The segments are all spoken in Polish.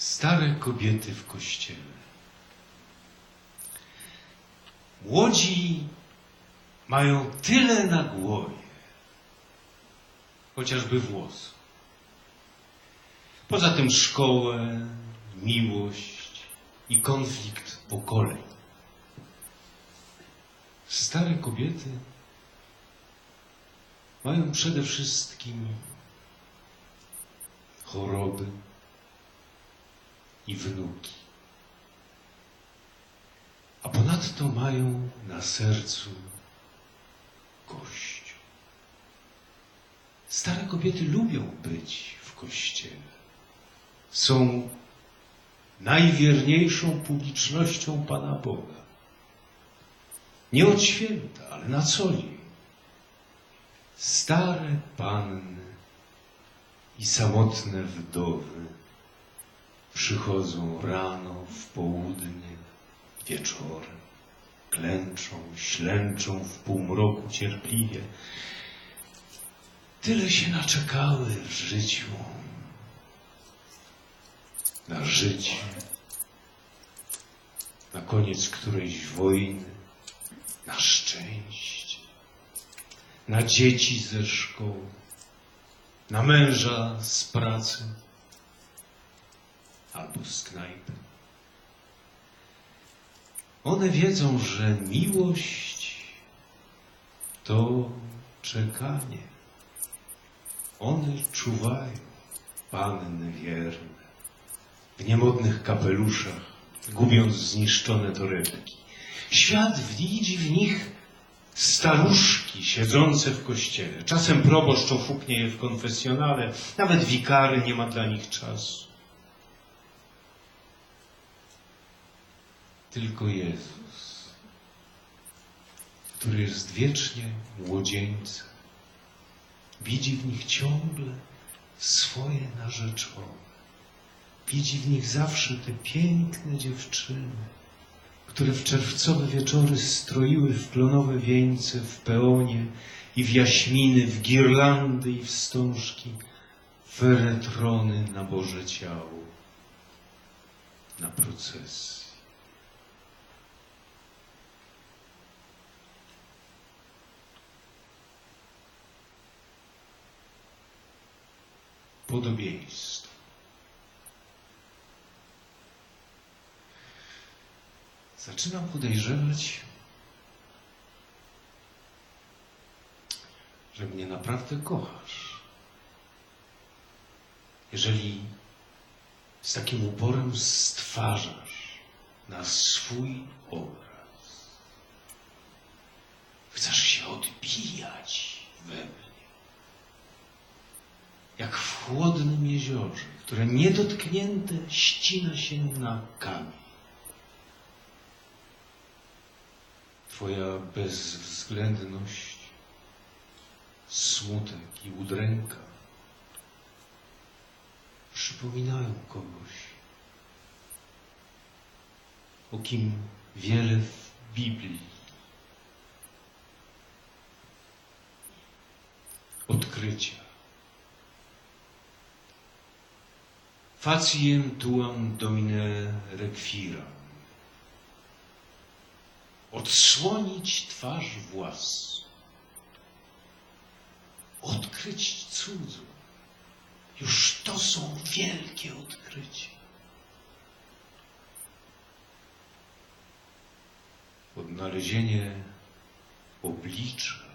Stare kobiety w kościele. Młodzi mają tyle na głowie, chociażby włosów. Poza tym szkołę, miłość i konflikt pokoleń. Stare kobiety mają przede wszystkim choroby i wnuki. A ponadto mają na sercu Kościół. Stare kobiety lubią być w Kościele. Są najwierniejszą publicznością Pana Boga. Nie od święta, ale na co dzień. Stare panny i samotne wdowy przychodzą rano, w południe, wieczorem, klęczą, ślęczą w półmroku cierpliwie. Tyle się naczekały w życiu, na życie, na koniec którejś wojny, na szczęście, na dzieci ze szkoły, na męża z pracy albo z knajpy. One wiedzą, że miłość to czekanie. One czuwają, panny wierne, w niemodnych kapeluszach, gubiąc zniszczone torebki. Świat widzi w nich staruszki siedzące w kościele. Czasem proboszcz ofuknie je w konfesjonale, nawet wikary nie ma dla nich czasu. Tylko Jezus, który jest wiecznie młodzieńcem, widzi w nich ciągle swoje narzeczone. Widzi w nich zawsze te piękne dziewczyny, które w czerwcowe wieczory stroiły w klonowe wieńce, w peonie i w jaśminy, w girlandy i wstążki, feretrony na Boże ciało, na procesji. Podobieństwo. Zaczynam podejrzewać, że mnie naprawdę kochasz. Jeżeli z takim uporem stwarzasz na swój obraz, chcesz się odbijać we mnie, w chłodnym jeziorze, które niedotknięte ścina się na kamień. Twoja bezwzględność, smutek i udręka przypominają kogoś, o kim wiele w Biblii odkrycia. Faciem tuam domine requiram odsłonić twarz własną, odkryć cudzą. Już to są wielkie odkrycia. Odnalezienie oblicza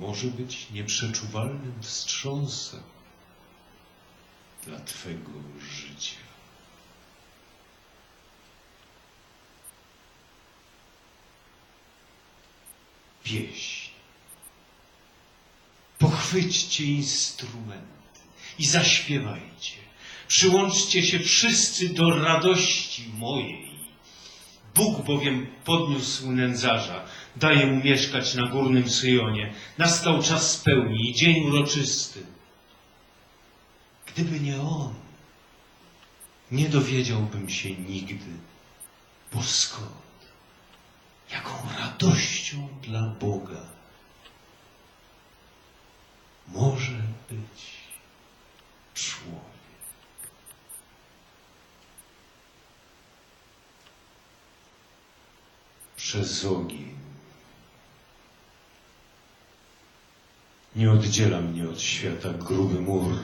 może być nieprzeczuwalnym wstrząsem dla Twego życia. pieśń. Pochwyćcie instrumenty i zaśpiewajcie. Przyłączcie się wszyscy do radości mojej. Bóg bowiem podniósł nędzarza, daje mu mieszkać na górnym Syjonie. Nastał czas spełni i dzień uroczysty. Gdyby nie on, nie dowiedziałbym się nigdy, bo skąd, jaką radością dla Boga może być człowiek. Przez ogień Nie oddziela mnie od świata gruby mur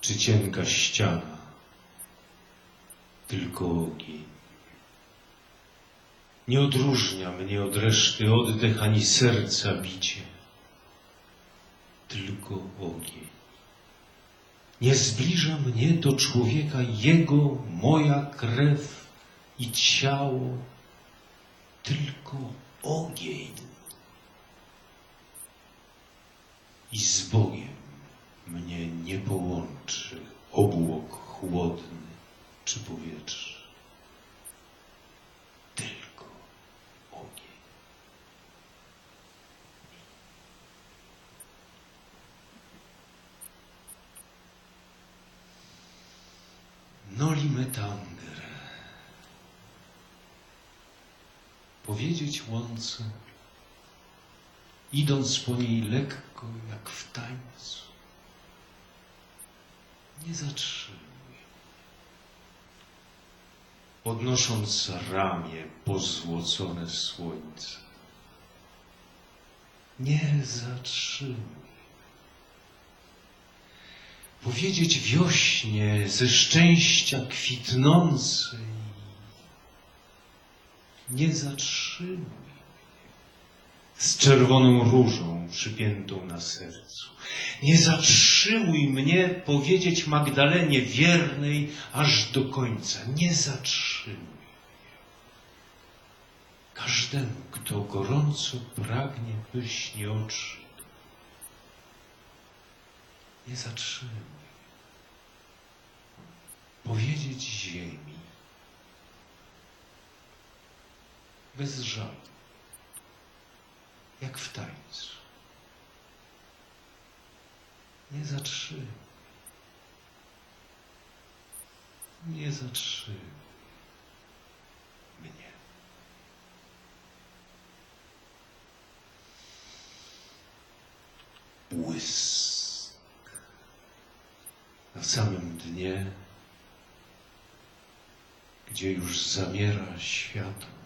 czy cienka ściana, tylko ogień. Nie odróżnia mnie od reszty oddech ani serca bicie, tylko ogień. Nie zbliża mnie do człowieka jego, moja krew i ciało, tylko ogień. I z Bogiem mnie nie połączy obłok chłodny czy powietrze, tylko ogień. Noli me tangere. Powiedzieć łące, idąc po niej lekko jak w tańcu. Nie zatrzymuj. Podnosząc ramię pozłocone słońce. Nie zatrzymuj. Powiedzieć wiośnie ze szczęścia kwitnącej. Nie zatrzymuj z czerwoną różą przypiętą na sercu. Nie zatrzymuj mnie powiedzieć Magdalenie wiernej aż do końca. Nie zatrzymuj. Każdemu, kto gorąco pragnie, byś nie. Nie zatrzymuj. Powiedzieć ziemi bez żalu jak w tańcu. Nie zatrzymuj. Nie zatrzymuj mnie. Błysk na samym dnie, gdzie już zamiera światło